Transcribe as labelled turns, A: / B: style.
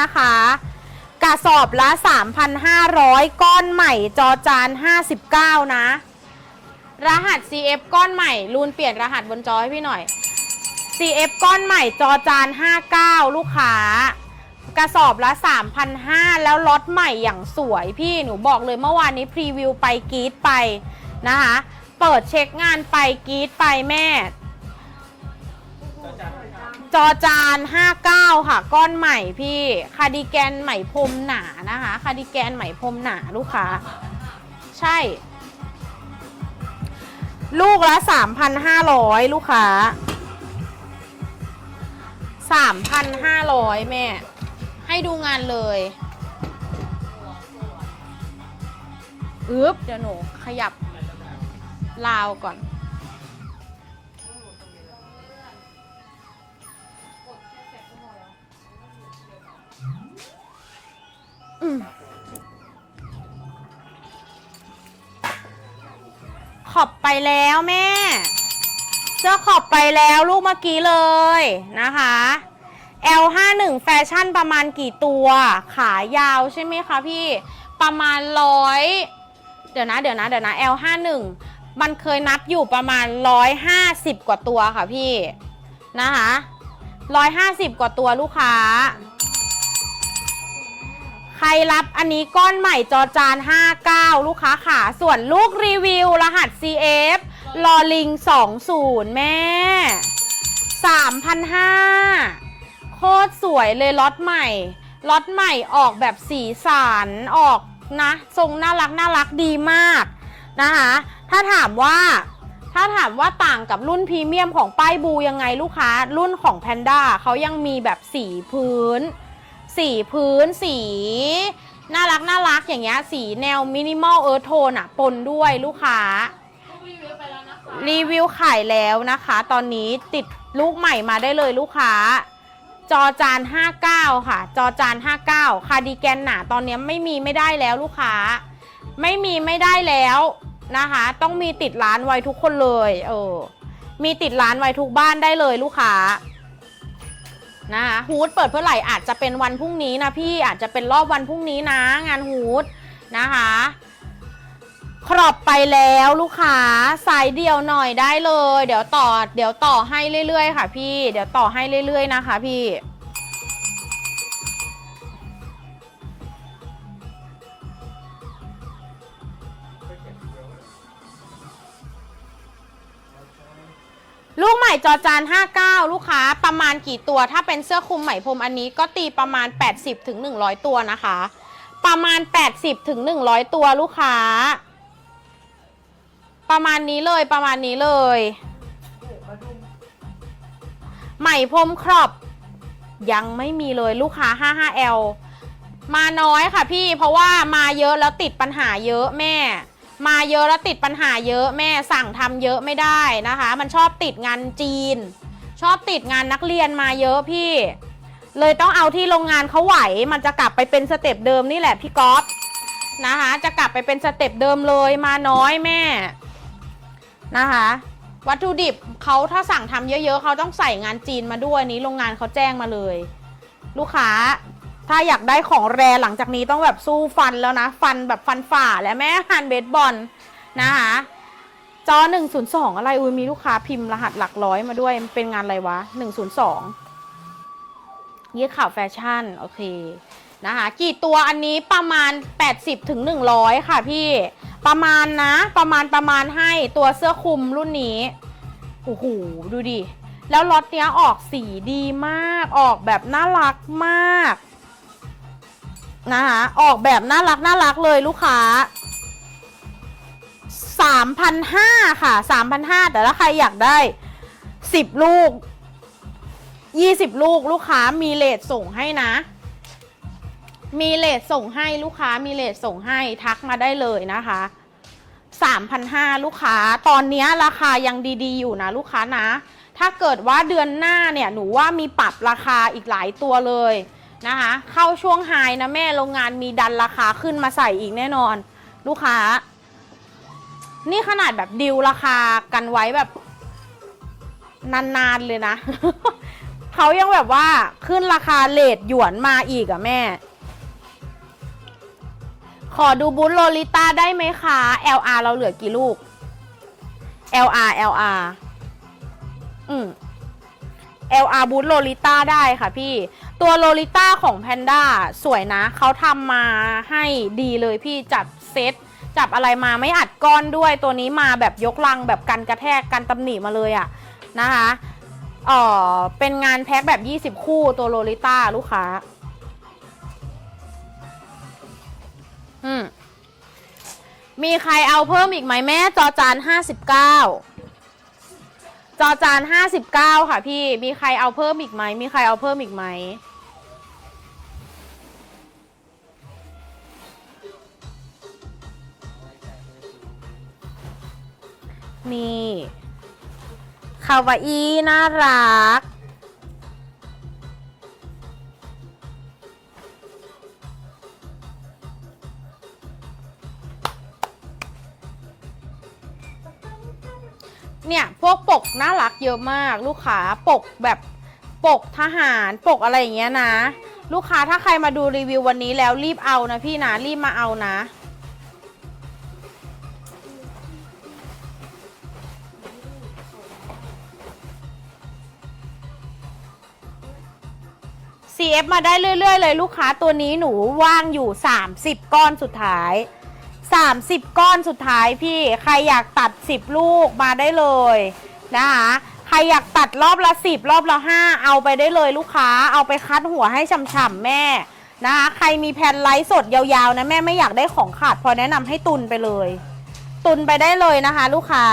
A: นะคะ กระสอบละ 3,500 ก้อนใหม่จอจาน 59 นะ รหัส CF ก้อนใหม่ รูนเปลี่ยนรหัสบนจอให้พี่หน่อย CF ก้อนใหม่จอจาน 59 ลูกค้ากระสอบละ 3,500 แล้วล็อตใหม่อย่างสวยพี่หนูบอกเลยเมื่อวานนี้พรีวิวไปกรีดไปนะคะ เปิดเช็คงานไปกรีดไปแม่ จอจาน 59 ค่ะ ก้อนใหม่พี่ คาร์ดิแกนไหมพรมหนานะคะ คาร์ดิแกนไหมพรมหนาลูกค้า ใช่ ลูกละ 3,500 ลูกค้า 3,500 แม่ ให้ดูงานเลยอึ๊บเดี๋ยวหนูขยับลาวก่อน ขอบไปแล้วแม่ เสื้อขอบไปแล้วลูกเมื่อกี้เลยนะคะ L51 แฟชั่นประมาณกี่ตัว ขายาวใช่ไหมคะพี่ ประมาณร้อยเดี๋ยวนะเดี๋ยวนะเดี๋ยวนะ L51 มันเคยนับอยู่ประมาณ 150 กว่าตัวค่ะพี่ นะคะ 150 กว่าตัวลูกค้า รรับอันนี้ก้อนใหม่จอจาน 59 ลูกค้าขาส่วนลูกรีวิว รหัส CF ลอลิง 20 แม่ 3,500 โคตรสวยเลยล็อตใหม่ล็อตใหม่ออกแบบสีสันออกนะ ทรงน่ารักน่ารักดีมากนะคะ ถ้าถามว่าถ้าถามว่าต่างกับรุ่นพรีเมียมของป้ายบูยังไงลูกค้า รุ่นของแพนด้าเขายังมีแบบสีพื้น สีพื้นสี น่ารักน่ารักอย่างเงี้ยสีแนวมินิมอลเออโทนอะปนด้วยลูกค้า รีวิวขายแล้วนะคะ ตอนนี้ติดลูกใหม่มาได้เลยลูกค้า จอจาน 59 ค่ะ จอจาน 59 คาร์ดิแกนหนาตอนนี้ไม่มีไม่ได้แล้วลูกค้า ไม่มีไม่ได้แล้วนะคะ ต้องมีติดร้านไว้ทุกคนเลย เออ มีติดร้านไว้ทุกบ้านได้เลยลูกค้า นะคะฮูดเปิดเพื่อไหร่อาจจะเป็นวันพรุ่งนี้นะพี่อาจจะเป็นรอบวันพรุ่งนี้นะ งานฮูดนะคะครอบไปแล้วลูกค้าสายเดียวหน่อยได้เลย เดี๋ยวต่อ เดี๋ยวต่อให้เรื่อยๆ ค่ะ พี่ เดี๋ยวต่อให้เรื่อยๆนะคะ พี่ ลูกใหม่จอจาน 59 ลูกค้าประมาณกี่ตัว ถ้าเป็นเสื้อคลุมไหมพรมอันนี้ก็ตีประมาณ 80ถึง100 ตัวนะคะ ประมาณ 80ถึง100 ตัวลูกค้า ประมาณนี้เลยประมาณนี้เลยไหมพรมครอบยังไม่มีเลยลูกค้า 55L มาน้อยค่ะพี่เพราะว่ามาเยอะแล้วติดปัญหาเยอะแม่ มาเยอะแล้วติดปัญหาเยอะแม่สั่งทำเยอะไม่ได้นะคะ มันชอบติดงานจีน ชอบติดงานนักเรียนมาเยอะพี่ เลยต้องเอาที่โรงงานเขาไหว มันจะกลับไปเป็นสเต็ปเดิมนี่แหละพี่ก๊อฟนะคะ จะกลับไปเป็นสเต็ปเดิมเลยมาน้อยแม่นะคะ วัตถุดิบเขาถ้าสั่งทำเยอะๆเขาต้องใส่งานจีนมาด้วยนี้โรงงานเขาแจ้งมาเลย ลูกค้า ถ้าอยากได้ของแรหลังจากนี้ต้องแบบสู้ฟันแล้วนะ ฟันแบบฟันฝ่าแล้วแม่ฮันเบสบอลนะคะจอ 102 อะไรอุ้ยมีลูกค้าพิมพ์รหัสหลักร้อยมาด้วยมันเป็นงานอะไรวะ 102ยี่ข่าวแฟชั่น โอเคนะคะกี่ตัวอันนี้ประมาณ 80ถึง100 ค่ะพี่ ประมาณนะ ประมาณประมาณให้ตัวเสื้อคลุมรุ่นนี้โอ้โหดูดิ แล้วล็อตเนี้ยออกสีดีมากออกแบบน่ารักมาก นะคะออกแบบน่ารักน่ารักเลยลูกค้า3,500ค่ะ3,500แต่ถ้าใครอยากได้ 10 ลูก 20 ลูกลูกค้ามีเลทส่งให้นะ มีเลทส่งให้ลูกค้ามีเลทส่งให้ทักมาได้เลยนะคะ3,500ลูกค้าตอนนี้ราคายังดีๆ อยู่นะลูกค้านะ ถ้าเกิดว่าเดือนหน้าเนี่ยหนูว่ามีปรับราคาอีกหลายตัวเลย นะคะ เข้าช่วงไฮนะแม่โรงงานมีดันราคาขึ้นมาใส่อีกแน่นอน ลูกค้า นี่ขนาดแบบดิวราคากันไว้แบบ นานๆเลยนะ เขายังแบบว่าขึ้นราคาเลทหยวนมาอีกอะแม่ ขอดูบุญโลลิต้าได้ไหมคะ LR เราเหลือกี่ลูก LR LR อืม LR บูธโลลิต้าได้ค่ะพี่ ตัวโลลิต้าของแพนด้าสวยนะ เขาทำมาให้ดีเลยพี่จับเซตจับอะไรมาไม่อัดก้อนด้วยตัวนี้มาแบบยกลังแบบกันกระแทกกันตำหนิมาเลยอะนะคะเออเป็นงานแพ็คแบบ 20 คู่ตัวโลลิต้าลูกค้า อืม มีใครเอาเพิ่มอีกไหมแม่จอจานห้าสิบเก้า จอจานห้าสิบเก้าค่ะพี่ มีใครเอาเพิ่มอีกไหม มีใครเอาเพิ่มอีกไหม นี่คาวาอีน่ารัก เนี่ยพวกปกน่ารักเยอะมากลูกค้าปกแบบปกทหารปกอะไรอย่างเงี้ยนะ ลูกค้าถ้าใครมาดูรีวิววันนี้แล้วรีบเอานะพี่นะรีบมาเอานะ CF มาได้เรื่อย ๆ เลยลูกค้าตัวนี้หนูว่างอยู่ 30 ก้อนสุดท้าย 30 ก้อนสุดท้ายพี่ ใครอยากตัด 10 ลูกมาได้เลยนะคะใครอยากตัดรอบละ 10 รอบละ 5 เอาไปได้เลยลูกค้า เอาไปคัดหัวให้ฉ่ำๆแม่นะคะใครมีแผ่นไลฟ์สดยาวๆนะแม่ไม่อยากได้ของขาดพอแนะนำให้ตุนไปเลย ตุนไปได้เลยนะคะ ลูกค้า